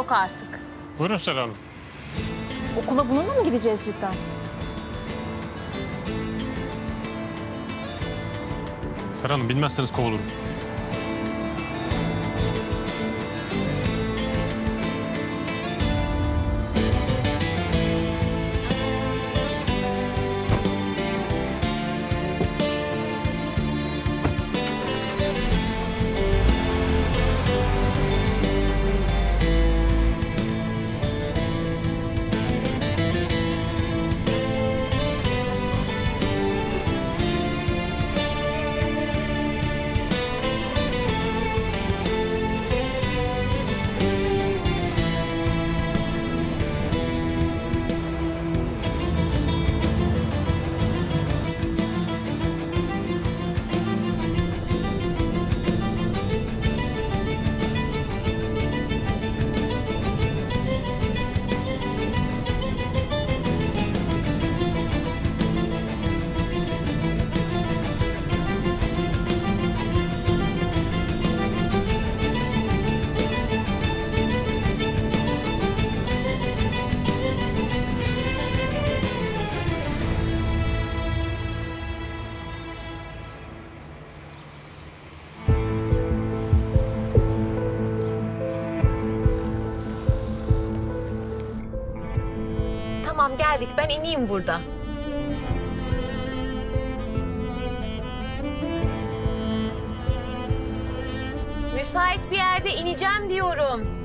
yok artık. Buyurun Sera Hanım. Okula bununla mı gideceğiz cidden? Sera Hanım bilmezseniz kovulurum. Tamam geldik ben ineyim burada. Müsait bir yerde ineceğim diyorum.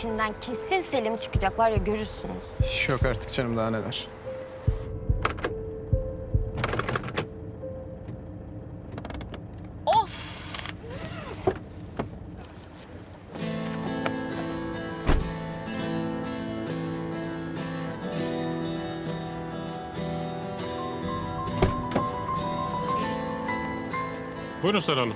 İçinden kesin Selim çıkacak var ya görürsünüz. Yok artık canım daha neler. Of! Buyurun Sera Hanım.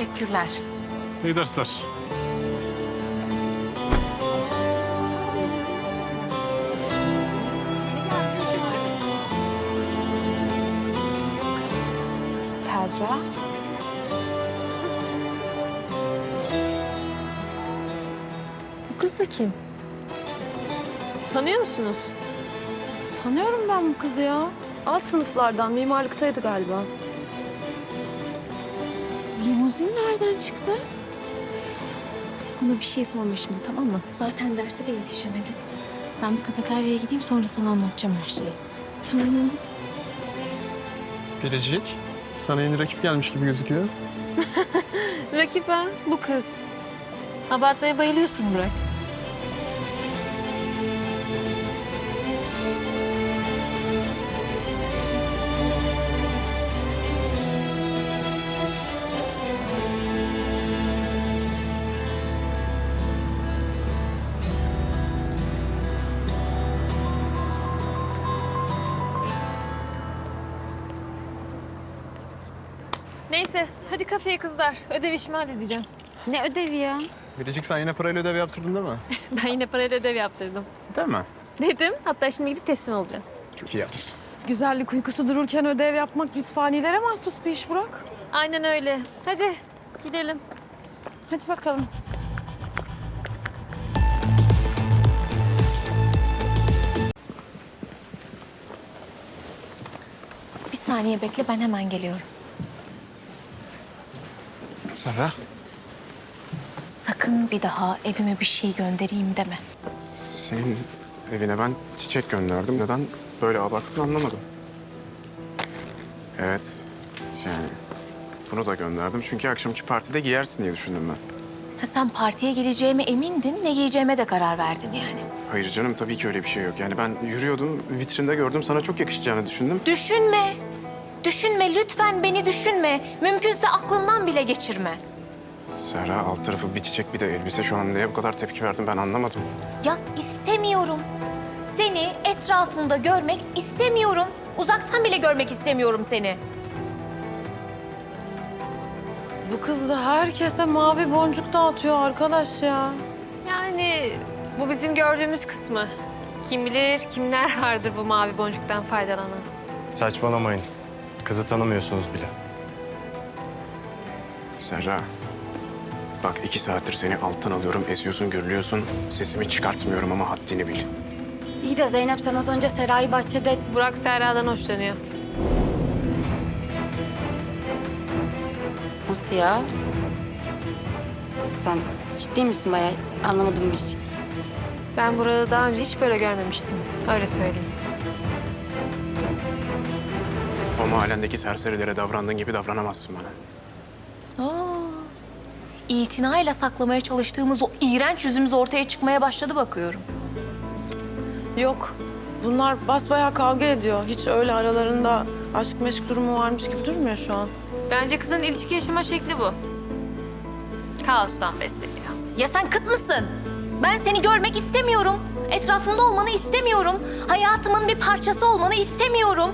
Teşekkürler. İyi dersler. Serra. Bu kız da kim? Tanıyor musunuz? Tanıyorum ben bu kızı ya. Alt sınıflardan mimarlıktaydı galiba. Limuzin nereden çıktı? Ona bir şey sorma şimdi tamam mı? Zaten derse de yetişemedim. Ben bir kafeteryaya gideyim sonra sana anlatacağım her şeyi. Tamam. Biricik, sana yeni rakip gelmiş gibi gözüküyor. Rakip ha, bu kız. Abartmaya bayılıyorsun Burak. Hadi kafeye kızlar. Ödev işimi halledeceğim. Ne ödevi ya? Biricik sen yine parayla ödev yaptırdın değil mi? Ben yine parayla ödev yaptırdım. Değil mi? Dedim. Hatta şimdi gidip teslim olacağım. Çok iyi yapmışsın. Güzellik uykusu dururken ödev yapmak biz fanilere mahsus bir iş Burak. Aynen öyle. Hadi gidelim. Hadi bakalım. Bir saniye bekle ben hemen geliyorum. Serra. Sakın bir daha evime bir şey göndereyim deme. Senin evine ben çiçek gönderdim. Neden böyle abarttın anlamadım. Evet, yani bunu da gönderdim. Çünkü akşamki partide giyersin diye düşündüm ben. Ha, sen partiye geleceğime emindin, ne giyeceğime de karar verdin yani. Hayır canım, tabii ki öyle bir şey yok. Yani ben yürüyordum, vitrinde gördüm. Sana çok yakışacağını düşündüm. Düşünme. Düşünme lütfen beni düşünme. Mümkünse aklından bile geçirme. Serra, alt tarafı bir çiçek bir de elbise. Şu an neye bu kadar tepki verdim ben anlamadım. Ya istemiyorum. Seni etrafımda görmek istemiyorum. Uzaktan bile görmek istemiyorum seni. Bu kız da herkese mavi boncuk dağıtıyor arkadaş ya. Yani bu bizim gördüğümüz kısmı. Kim bilir kimler vardır bu mavi boncuktan faydalanan. Saçmalamayın. Kızı tanımıyorsunuz bile. Serra, bak iki saattir seni alttan alıyorum, eziyorsun, gürlüyorsun. Sesimi çıkartmıyorum ama haddini bil. İyi de Zeynep sen az önce Seray Bahçe'de Burak Serra'dan hoşlanıyor. Nasıl ya? Sen ciddi misin bayağı? Anlamadım bir şey. Ben Burak'ı daha önce hiç böyle görmemiştim. Öyle söyleyeyim. O mahallendeki serserilere davrandığın gibi davranamazsın bana. Aa, itinayla saklamaya çalıştığımız o iğrenç yüzümüz ortaya çıkmaya başladı bakıyorum. Yok. Bunlar basbayağı kavga ediyor. Hiç öyle aralarında aşk meşk durumu varmış gibi durmuyor şu an. Bence kızın ilişki yaşama şekli bu. Kaostan besleniyor. Ya sen kıt mısın? Ben seni görmek istemiyorum. Etrafımda olmanı istemiyorum. Hayatımın bir parçası olmanı istemiyorum.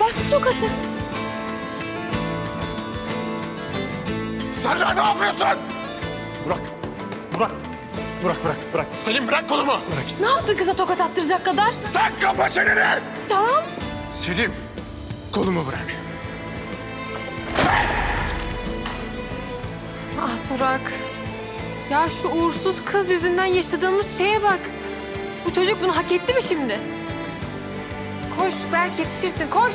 Bas tokatı. Serra ne yapıyorsun? Burak! Burak! Burak bırak, bırak. Selim bırak kolumu. Bırak. Ne yaptı kıza tokat attıracak kadar? Sen kapa çeneni! Tamam. Selim, kolumu bırak. Ah Burak. Ya şu uğursuz kız yüzünden yaşadığımız şeye bak. Bu çocuk bunu hak etti mi şimdi? Koş belki yetişirsin koş.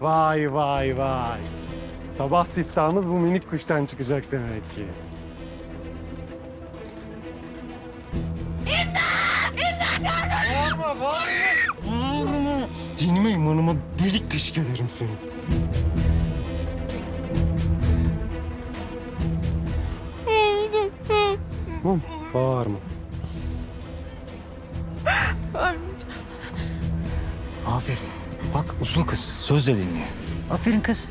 Vay vay vay. Sabah siftahımız bu minik kuştan çıkacak demek ki. Delik teşkil ederim seni. Tamam, bağırma. Aferin. Bak uslu kız. Söz de dinliyor. Aferin kız.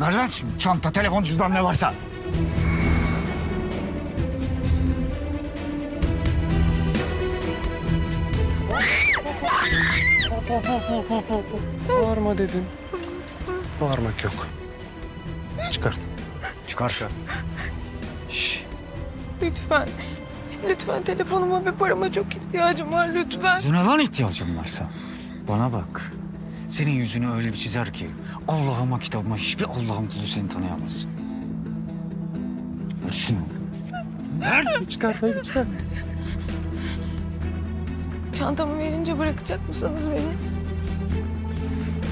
Ver lan şimdi çanta, telefon, cüzdan ne varsa. Bağırma dedim. Bağırmak yok. Çıkart. Çıkar. Çıkar. Şş, Lütfen. Lütfen telefonuma ve parama çok ihtiyacım var lütfen. yüzüne lan ihtiyacın varsa. Bana bak. Senin yüzünü öyle bir çizer ki Allah'ıma kitabıma hiçbir Allah'ın kulu seni tanıyamaz. Ver şunu. Çıkar, hayır çıkar. Çantamı verince bırakacak mısınız beni?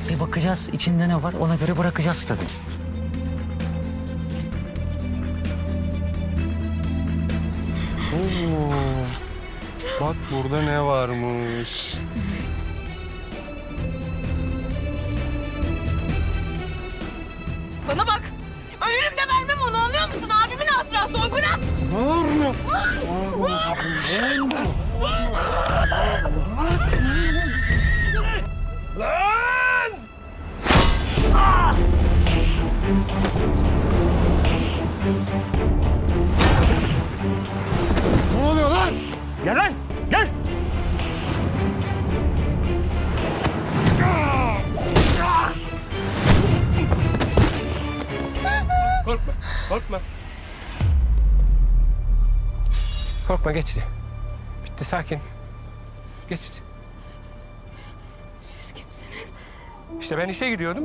Bir bakacağız içinde ne var ona göre bırakacağız tabii. Oo, bak burada ne varmış. Bana bak. Ölürüm de vermem onu anlıyor musun? Abimin hatırası o günah. Vur! Vur! Vur! Vur! Ne oluyor lan? Gel lan gel. Korkma, korkma. Korkma geçti. Bitti sakin. Geçti. Siz kimsiniz? İşte ben işe gidiyordum.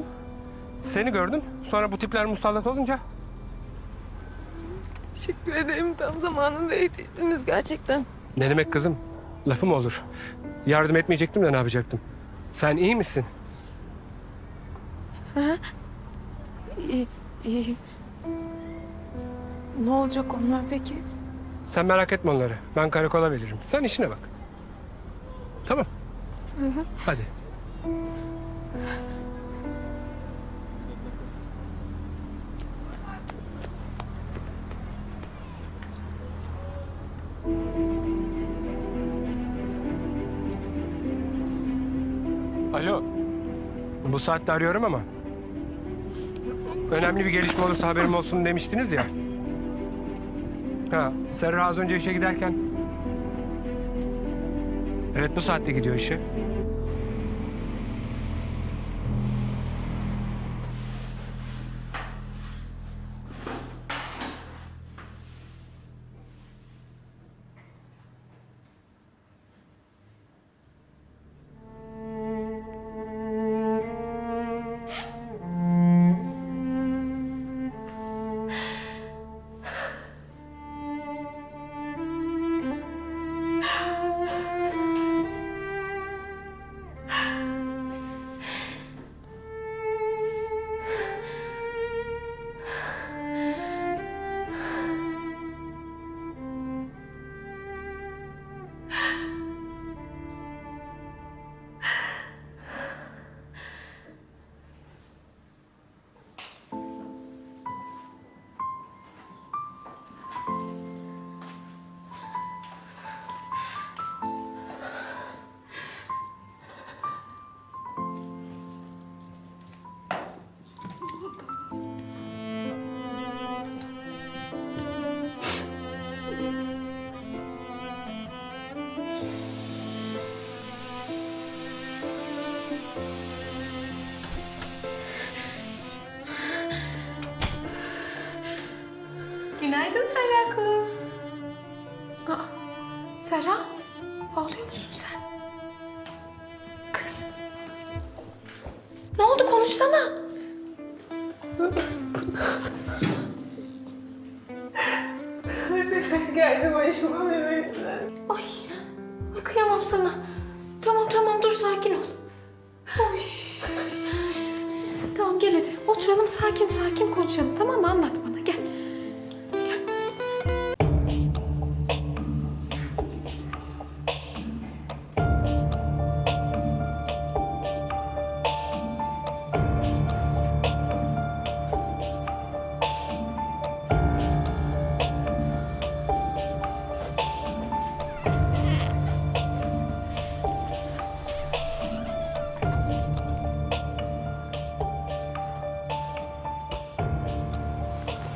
Seni gördüm. Sonra bu tipler musallat olunca Teşekkür ederim. Tam zamanında yetiştiniz gerçekten. ne demek kızım? Lafı mı olur? Yardım etmeyecektim de ne yapacaktım? Sen iyi misin? İyi, iyi. Ne olacak onlar peki? Sen merak etme onları. Ben karakola veririm. Sen işine bak. Hadi. Alo. Bu saatte arıyorum ama. Önemli bir gelişme olursa haberim olsun demiştiniz ya. Ha, Serra az önce işe giderken... Evet, bu saatte gidiyor işe. Başıma Mehmet'le. Ay, ay kıyamam sana. Tamam tamam dur sakin ol. Oy. Tamam gel hadi oturalım sakin sakin konuşalım tamam mı? Anlat bana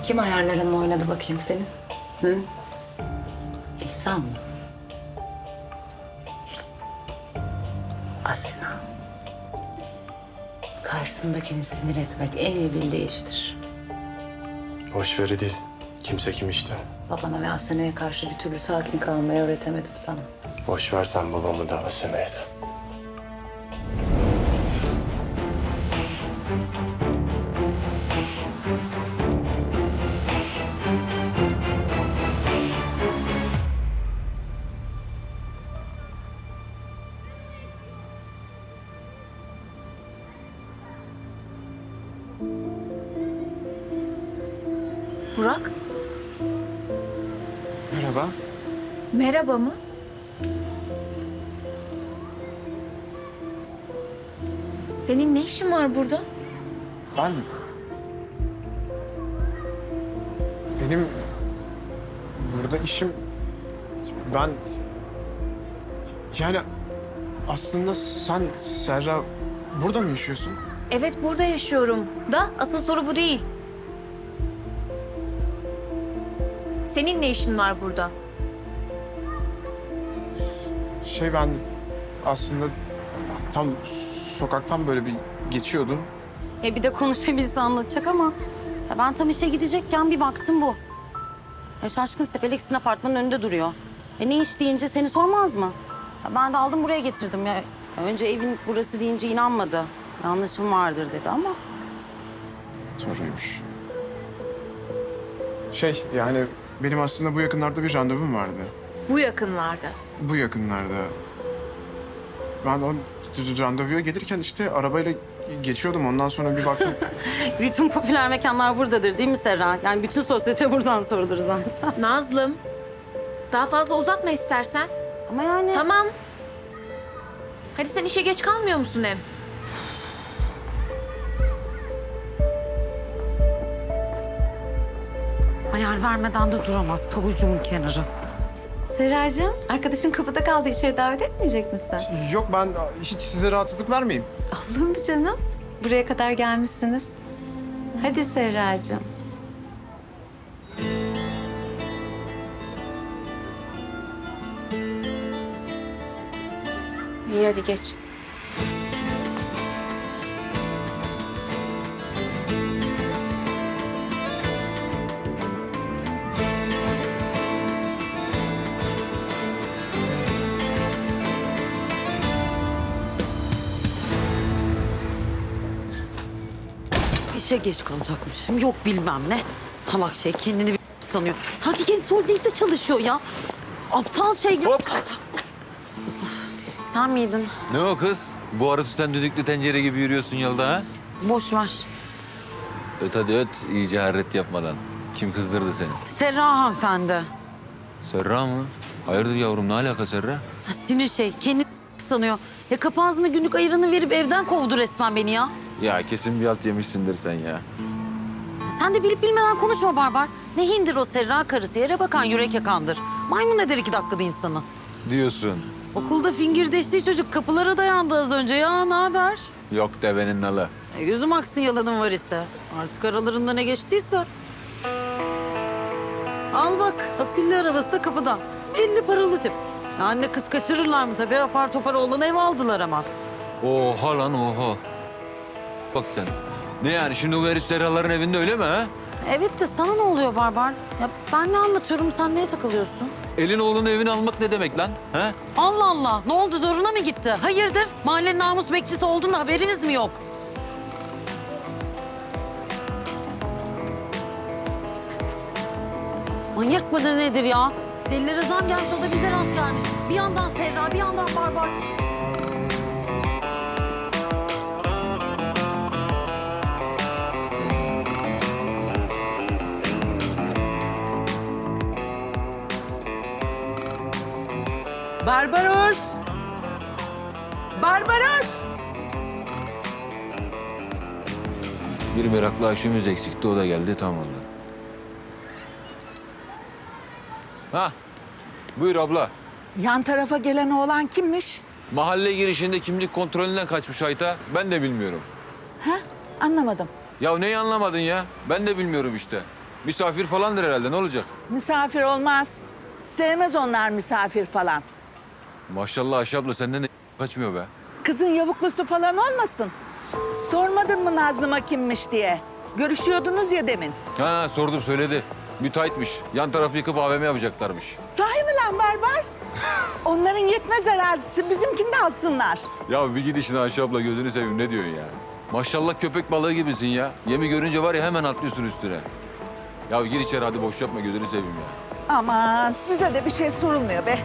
Kim ayarlarınla oynadı bakayım senin? Hı? İhsan mı? Asena. Karşısındakini sinir etmek en iyi bildiği iştir. Boş ver. Kimse kim işte. Babana ve Asena'ya karşı bir türlü sakin kalmayı öğretemedim sana. Boş ver sen babamı da Asena'yı da. Burak? Merhaba. Merhaba mı? Senin ne işin var burada? Ben? Benim burada işim... Ben... Yani aslında sen Serra burada mı yaşıyorsun? Evet burada yaşıyorum da asıl soru bu değil. Senin ne işin var burada? Şey ben aslında tam sokaktan böyle bir geçiyordum. E bir de konuşabilse anlatacak ama ya ben tam işe gidecekken bir baktım bu. Ya şaşkın Sepeleksin apartmanın önünde duruyor. E ne iş deyince seni sormaz mı? Ya ben de aldım buraya getirdim ya. Ya Önce evin burası deyince inanmadı. Yanlışım vardır dedi ama Doğruymuş. Şey yani benim aslında bu yakınlarda bir randevum vardı. Bu yakınlarda. Bu yakınlarda. Ben o randevuya gelirken işte arabayla geçiyordum. Ondan sonra bir baktım. bütün popüler mekanlar buradadır değil mi Serra? Yani bütün sosyete buradan sorulur zaten. Nazlım. Daha fazla uzatma istersen. Ama yani Tamam. Hadi sen işe geç kalmıyor musun hem? Ayar vermeden de duramaz pabucumun kenarı. Serracığım, arkadaşın kapıda kaldı. İçeri davet etmeyecek misin? Yok ben hiç size rahatsızlık vermeyeyim. Olur mu canım? Buraya kadar gelmişsiniz. Hadi Serracığım. İyi hadi geç. İşe geç kalacakmışım. Yok bilmem ne. Salak şey kendini bir sanıyor. Sanki kendisi holdingde çalışıyor ya. Aptal şey ya. Hop! Sen miydin? Ne o kız? Bu arı tutan düdüklü tencere gibi yürüyorsun yolda ha? Boş ver. Öt hadi öt, iyice harret yapmadan. Kim kızdırdı seni? Serra hanımefendi. Serra mı? Hayırdır yavrum, ne alaka Serra? Ha, sinir şey. Kendini sanıyor. Ya kapı ağzına günlük ayırını verip evden kovdu resmen beni ya. Ya kesin bir alt yemişsindir sen ya. Sen de bilip bilmeden konuşma Barbar. Ne hindir o Serra karısı. Yere bakan yürek yakandır. Maymun eder iki dakikada insanı. Diyorsun. Okulda fingirdeştiği çocuk kapılara dayandı az önce. Ya ne haber? Yok devenin nalı. E, gözüm aksın yalanın var ise. Artık aralarında ne geçtiyse. Al bak, afilli arabası da kapıda. Elli paralı tip. Anne kız kaçırırlar mı tabii? Apar topar oğlan ev aldılar ama. Oha lan oha. Bak sen. Ne yani şimdi bu herif Serraların evinde öyle mi ha? Evet de sana ne oluyor Barbar? Ya ben ne anlatıyorum, sen neye takılıyorsun? Elin oğlunun evini almak ne demek lan? Ha? Allah Allah, ne oldu zoruna mı gitti? Hayırdır? Mahallenin namus bekçisi olduğunda haberimiz mi yok? Manyak mıdır nedir ya? Delilere zam gelmiş o da bize rast gelmiş. Bir yandan Serra, bir yandan Barbar. Barbaros! Barbaros! Bir meraklı aşımız eksikti, o da geldi, tam oldu. Ha, buyur abla. Yan tarafa gelen oğlan kimmiş? Mahalle girişinde kimlik kontrolünden kaçmış Ayta. Ben de bilmiyorum. Ha? Anlamadım. Ya neyi anlamadın ya? Ben de bilmiyorum işte. Misafir falandır herhalde. Ne olacak? Misafir olmaz. Sevmez onlar misafir falan. Maşallah Ayşe abla senden de kaçmıyor be. Kızın yavuklusu falan olmasın. Sormadın mı Nazlı'ma kimmiş diye? Görüşüyordunuz ya demin. Ha sordum söyledi. Müteahhitmiş. Yan tarafı yıkıp AVM yapacaklarmış. Sahi mi lan Barbar? Onların yetmez arazisi bizimkini de alsınlar. Ya bir gidişin Ayşe abla gözünü seveyim ne diyorsun ya? Maşallah köpek balığı gibisin ya. Yemi görünce var ya hemen atlıyorsun üstüne. Ya gir içeri hadi boş yapma gözünü seveyim ya. Aman size de bir şey sorulmuyor be.